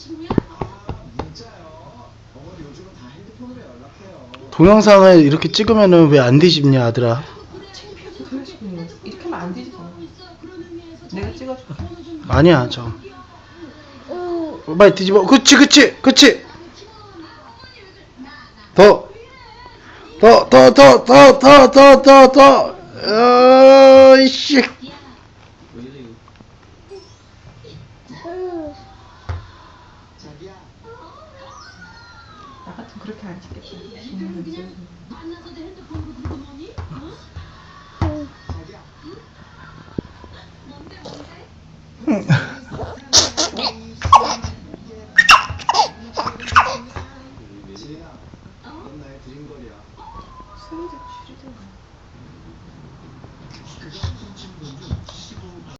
친구야? 동영상을 이렇게 찍으면은 왜 안 뒤집냐 아들아 거지. 이렇게 하면 안 되지, 저. 내가 찍어줄게. 아니야 저 어, 빨리 뒤집어 그치 그치 그치 더 더 더 더 더 더 더 더더 어이씨 왜 이래 이거? 자기야. 나 같으면 그렇게 안 찍겠다. 그냥 그냥 만나서도 핸드폰으로 들고 노니? 어? 자기야. 뭔데 뭔데? 지민아. 넌 나의 드림걸이야. 소리 좀 줄이자.